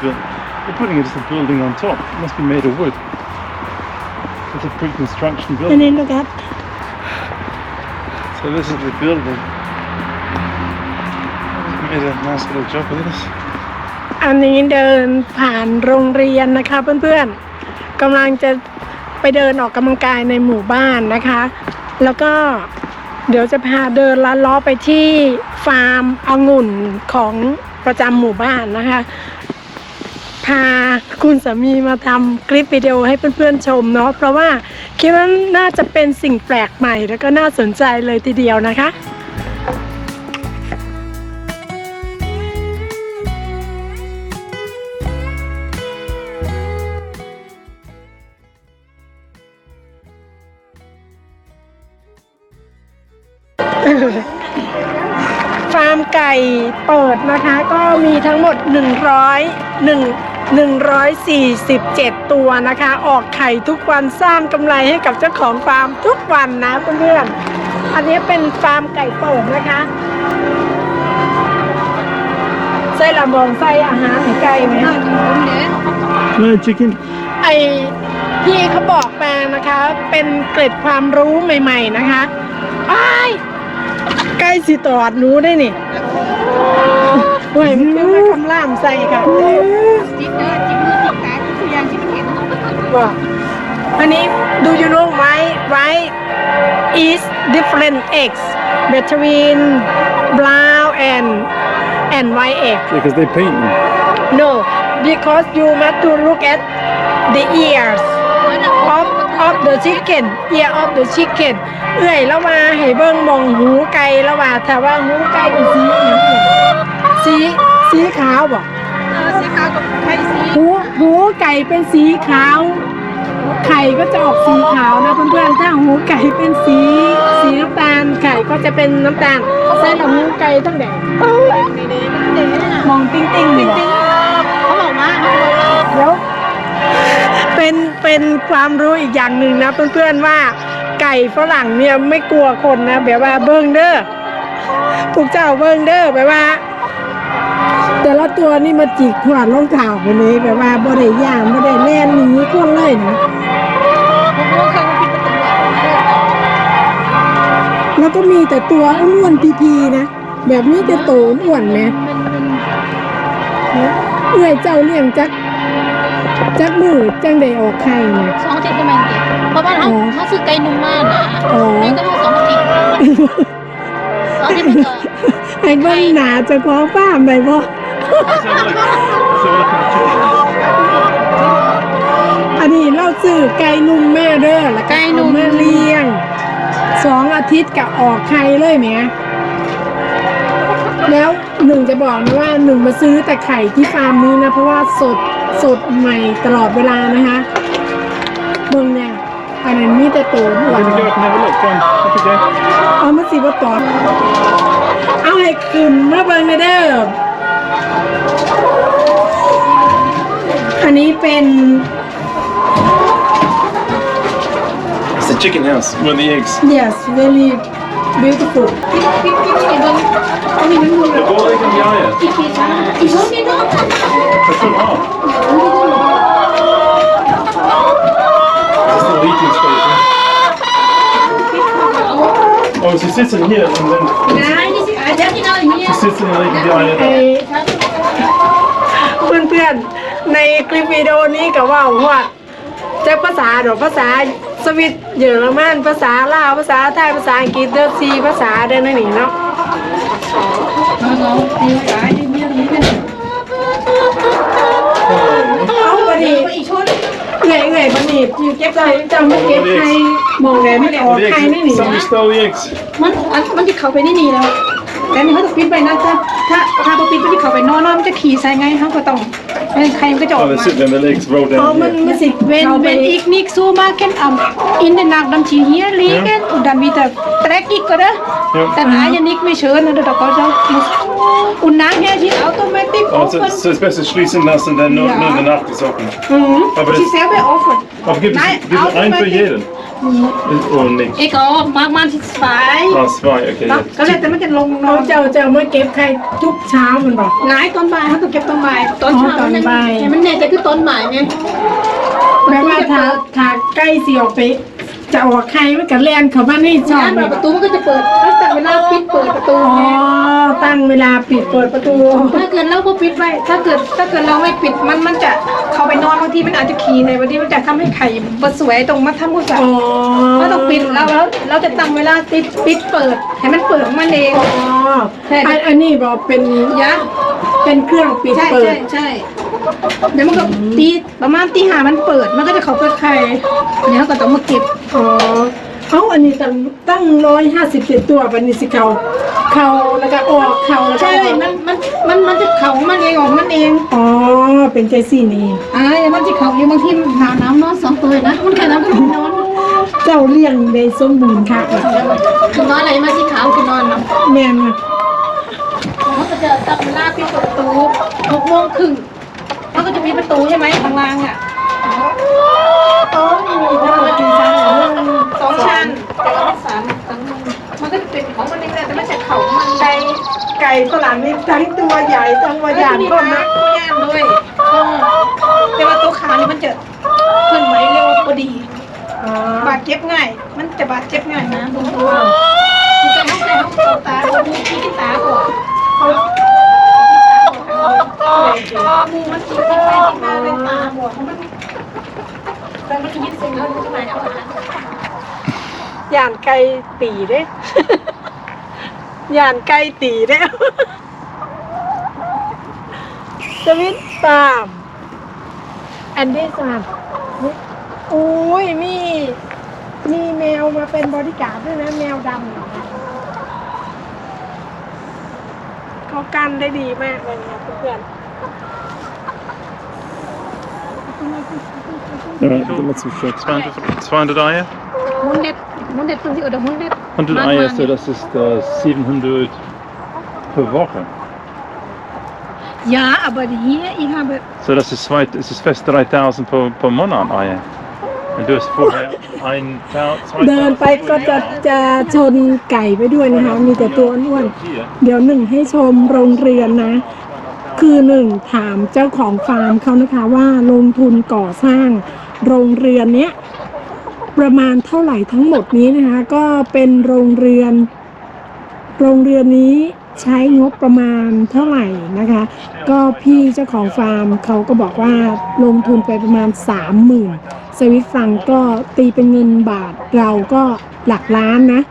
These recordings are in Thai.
built. They're putting it as a building on top. It must be made of wood. It's a pre-construction อัน building. นี้ลูกครับ So this is the building. Made a nice little job of this. อันนี้เดินผ่านโรงเรียนนะคะเพื่อนๆกำลังจะไปเดินออกกำลังกายในหมู่บ้านนะคะ แล้วก็เดี๋ยวจะพาเดินลัดล้อไปที่ฟาร์มองุ่นของประจำหมู่บ้านนะคะ พาคุณสามีมาทำคลิปวิดีโอให้เพื่อนๆชมเนาะเพราะว่าคิดว่าน่าจะเป็นสิ่งแปลกใหม่แล้วก็น่าสนใจเลยทีเดียวนะคะฟาร์มไก่เปิดนะคะ ก็มีทั้งหมด 100 1 147 ตัวนะคะ ออกไข่ทุกวันสร้างกำไรให้กับเจ้าของฟาร์มทุกวันนะเพื่อนๆอันนี้เป็นฟาร์มไก่เปิดนะคะไส้ลำบองไส้อาหารให้ไก่ไหม No chicken. ไอพี่เขาบอกมานะคะ เป็นเกร็ดความรู้ใหม่ ๆนะคะอ้ายใกล้สิตอดหนูได้นี่ เฮ้ยมันเป็นคำล่ามใส่ค่ะจิ๊บเด้อจิ๊บมือจิ๊บตาทุกอย่างที่มันเห็นว่าอันนี้ do you know why why is different eggs between brown and and white egg Because they paint them. no because you must to look at the ears of of the chicken ear of the chicken เอื่อยแล้วว่าให้เบิ่งมองหูไก่แล้วว่าถ้าว่าหูไก่เป็นสีอหย่างอื่น สีสีขาวบ่เออสีขาวกับไข่สีหูหูไก่เป็นสีขาว ไข่ก็จะออกสีขาวนะเพื่อนๆถ้าหูไก่เป็นสีสีน้ำตาลไข่ก็จะเป็นน้ำตาลใส่ละหูไก่ต้องแดงนี่นี่มันเด็กน่ะมองติ้งติ้งๆดีกว่าเขาบอกว่าเขาบอกว่าเดี๋ยวเป็นเป็นความรู้อีกอย่างหนึ่งนะเพื่อนๆว่าไก่ฝรั่งเนี่ยไม่กลัวคนนะแบบว่าเบิ้งเด้อพวกเจ้าเบิ้งเด้อแบบว่า แต่ละตัวนี่มาจิกขวานรองเท้าคนนี้แบบว่าบ่ได้ย่างบ่ได้แล่นหนีคนเลยนะผมรู้เขาปิดประตูแล้วก็มีแต่ตัวอ้วนๆพีๆนะ แบบนี้แต่โตอ้วนนะเอื้อยเจ้าเลี้ยงจักจักมือจังได้ออกไข่นะสองอาทิตย์ก็แม่นเด็กเพราะว่าเขาเขาซื้อไก่นุ่มมากนะอ๋อนี่ก็มาสองอาทิตย์ ไอ้เบิ้งหนาเจะของฟาร์มได้บ่ Let's have a look. Let's have a look at the chicken. อันนี้เราซื้อไก่นุ่มแม่เด้อแล้วก็เอามาเลี้ยงสองอาทิตย์กับออกไข่เลยแหมแล้วหนึ่งจะบอกนะว่าหนึ่งมาซื้อแต่ไข่ที่ฟาร์มนี้นะ เพราะว่าสดสดใหม่ตลอดเวลานะคะเบิ่งเนี่ย อันนั้นมีแต่ตัวหวาน Let me go up and have a look. Go on. Up you go. เอามาสิว่าต่อเอาให้ขึ้นมาเบิ่งเลยเด้ออันนี้เป็น It's the chicken house. Where the eggs. yes very beautiful sits in the leg of the ไอ eye. เพื่อนๆในคลิปวิดีโอนี้ก็ว่าว่าจะภาษาดอกภาษาสวิตเยอรมันภาษาลาวภาษาไทยภาษาอังกฤษเดอซีภาษาเด้อนั่นนี่เนาะ อื่อยเอื่อยบัดนี้อยู่เก็บใจจำไม่เก็บใครมองแดดไม่ได้ออก The ใครนี่ eggs. นี่ Somebody stole the eggs. มันอันมันที่เขาไปนี่นี่แล้วแต่นี่เขาต้องปิดไปนะถ้าถ้าถ้าเขาปิดไปที่เขาไปนอนนอนมันจะขี่ใส่ไงเขาก็ต้องเป็นใครมันก็จะออ Oh, ก they มา sit there and the legs roll เพราะ down. มัน here. มันสิ Wenn, เข้าไป wenn ich nicht so machen, am, in den Nacht dann sie hier liegen und dann wieder dreckig, oder? Ja. Dann ja nicht mehr schön, oder? Da kann muss. Und nachher die Automatik Oh, so, offen. so it's best to schließen lassen, then nur, Ja. nur the Nacht ist offen. อืม Aber Sie das, selber offen. aber gibt es, Nein, gibt es ein für Automatik. jeden? Oh, nicht. Ich auch, mach man sie zwei. Ah, zwei, okay. Ja, ja. ก็เลยแต่มันจะลงนอ๋อเจ้าเจ้ามาเก็บไข่ทุกเช้ามันบอกหลายตอนบ่ายเขาต้องเก็บตอนบ่ายตอนเช้าอ๋อตอนบ่าย มันแน่ใจคือตอนบ่ายไงแปลว่าถ้าถ้าใกล้สิออกไป จะออกไข่มันก็แล่นเข้ามาในช่องร้านเลยประตูมันก็จะเปิดถ้าแต่เวลาปิดเปิดประตูอ๋อไงตั้งเวลาปิดเปิดประตู ถ้าเกิดเราก็ปิดไว้ถ้าเกิดถ้าเกิดเราไม่ปิดมันมันจะเข้าไปนอนบางทีมันอาจจะขี่ในบางทีมันจะทำให้ไข่บสวยตรงมัดทำกุศลอ๋อเราต้องปิดเราแล้วเราจะตั้งเวลาปิดปิดเปิดให้มันเปิดของมันเองอ๋อใช่อันอันนี้บอกเป็นยะเป็นเครื่องปิดใช่เปิใช่ดใช่ เดี๋ยวมันก็ตีประมาณตีหามันเปิด มันก็จะเข้าไปไข่เดี๋ยวเราก็ต้องมาเก็บอ๋อเอาอันนี้ตั้งตั้งร้อยห้าสิบเจ็ดตัวบันนี้สิเขาเขาแล้วก็ออกเขาแล้วก็ใช่ออกมันมันมันมันจะเข่าของมันเองออกมันเองอ๋อเป็นใจสี่นี่อ่าอย่างมันจะเข่าเองบางทีมันหาน้ำนอนสองตัวนะมันแค่น้ำก็นอนเจ้าเลี้ยงได้สมบูรณ์ค่ะคือนอนอะไรมาสีขาวคือนอนเนาะแม่นอะเขาก็จะตั้งเวลาปิดประตูหกโมงครึ่ง เขาก็จะมีประตูใช่ไหมข้างล่างอะอ๋อมีทั้งหมดกี่ชั้นเหรอสองชั้นแต่ว่าสามสามมันก็จะเป็นของมันเองแหละแต่ไม่ใช่เข่าของมันไก่ไก่ฝรั่งนี่ทั้งตัวใหญ่ทั้งตัวใหญ่มีก็นะนะตัวย่างด้วยก็แต่ว่าตัวขานี่มันจะเคลื่อนไหวเร็วพอดีอ๋อบาดเจ็บง่าย มันจะบาดเจ็บง่ายนะตรงตัวมันจะต้องใส่ต้องตาดูที่ตาก่อนมูมันกินที่ไปที่มาเป็นตาบอดมันแล้วมันจะยินเสียงเขาดูที่ไหนเอาอาหาร ย่านไก่ตีเด้ ย่านไก่ตีเด้สวิตตามแอนดี้สามอุ้ยมี มีแมวมาเป็นบริการดด้วยนะ แมวดำเขากันได้ดีมากเลยนะเพื่อน 200, 200 Eier. มุนเด็ดมุนเด็ดตรงที่อุดมมุนเด็ด100 Eier, so das ist äh, 700 per Woche. Ja, aber hier, ich habe So, das ist, zwei, das ist fast 3000 pro, pro Monat Eier. Wenn du hast vorher 1000, เดินไปก็จะจะชนไก่ไปด้วยนะคะ มีแต่ตัวอ้วนๆเดี๋ยวหนึ่งให้ชมโรงเรือนนะ คือหนึ่งถามเจ้าของฟาร์มเขานะคะว่าลงทุนก่อสร้างโรงเรือนเนี้ย ประมาณเท่าไหร่ทั้งหมดนี้นะคะ ก็เป็นโรงเรือน โรงเรือนนี้ใช้งบประมาณเท่าไหร่นะคะ ก็พี่เจ้าของฟาร์มเขาก็บอกว่าลงทุนไปประมาณสามหมื่นสวิตฟังก็ตีเป็นเงินบาทเราก็หลักล้านนะ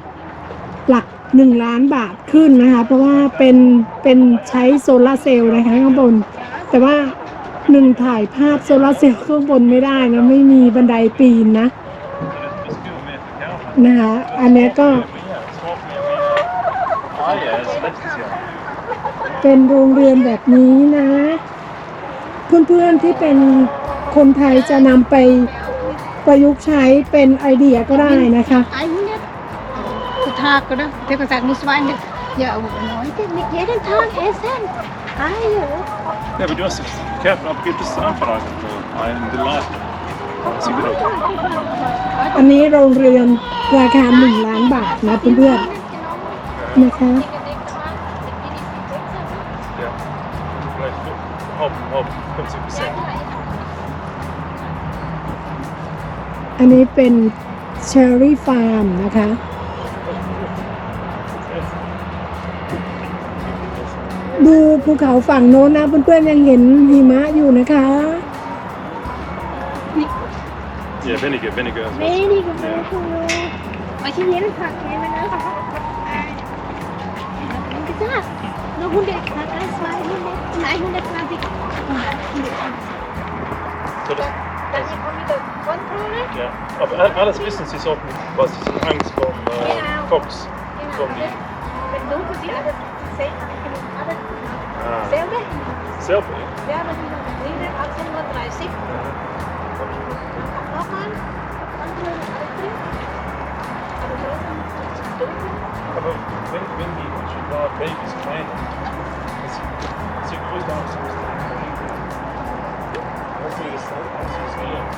หลักหนึ่งล้านบาทขึ้นนะคะ เพราะว่าเป็นเป็นใช้โซลาร์เซลล์นะคะข้างบน แต่ว่าหนึ่งถ่ายภาพโซลาร์เซลล์ข้างบนไม่ได้นะ ไม่มีบันไดปีนนะ Das ist viel mehr verkaufen. นะคะอันเนี้ยก็ Ja, es braucht mehr mehr Eier als letztes Jahr. เป็นโรงเรือนแบบนี้นะ เพื่อนๆที่เป็นคนไทยจะนำไปประยุกต์ใช้เป็นไอเดียก็ได้นะคะ100 pro Tag, oder? Ich habe gesagt, nur 200. Ja, aber Leute, nicht jeden Tag essen. Eier. Ja, aber du hast es careful, aber gibt es Anfragen für Eier in อันนี้โรงเรือนราคาหนึ่งล้านบาทนะเพื่อนๆนะคะอันนี้เป็นเชอร์รี่ฟาร์มนะคะ ดูภูเขาฝั่งโน้นนะเพื่อนๆยังเห็นหิมะอยู่นะคะ Ja, wenige, wenige. Also wenige Menschen. Weil ich jeden Tag nehme, ne? Äh, nur 100 Knacker, 200, nein, 120. So, das, dann Kontrolle. Ja, aber alles wissen sie so, was ist die Angst vom äh, genau. Fox. Genau. Wenn dunkel sie alles sehen, alles ah. selber. Selber? Ja, wenn sie reden, 18.30 Uhr. Aber wenn, wenn die schon da Babys klein das sieht größer aus. als die- Hast du das hast du das gelernt?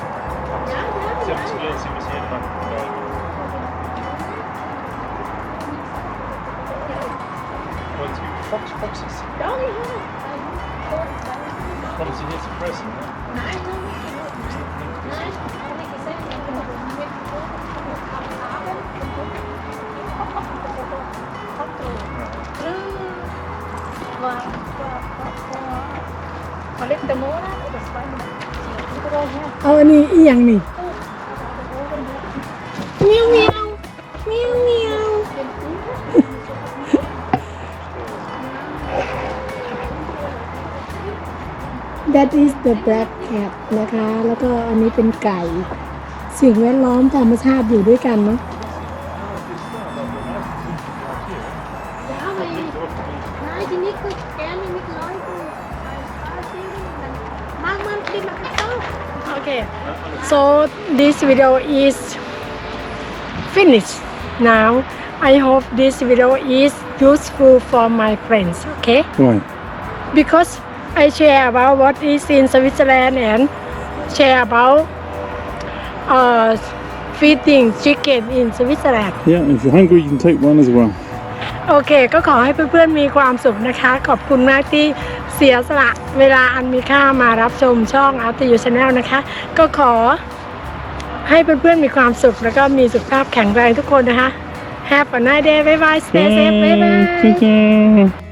Ja, ja, Sie haben es gelernt, Sie müssen jeden Tag fragen. Und fox foxes. What is it? It's a present. ย่างนี่เมียวเมียวเมียวเมียว That is the black cat นะคะ แล้วก็อันนี้เป็นไก่ สิ่งแวดล้อมธรรมชาติอยู่ด้วยกันเนาะ this video is finished now. I hope this video is useful for my friends, okay? Why? Because I share about what is in Switzerland and share about uh, feeding chicken in Switzerland. Yeah, if you're hungry, you can take one as well. โอเค ก็ขอให้เพื่อนๆมีความสุขนะคะ ขอบคุณมากที่เสียสละเวลาอันมีค่ามารับชมช่อง After You Channel นะคะ ก็ขอ ให้เพื่อนๆมีความสุขแล้วก็มีสุขภาพแข็งแรงทุกคนนะคะ Have a nice day บ๊ายบาย Stay safe บ๊ายบาย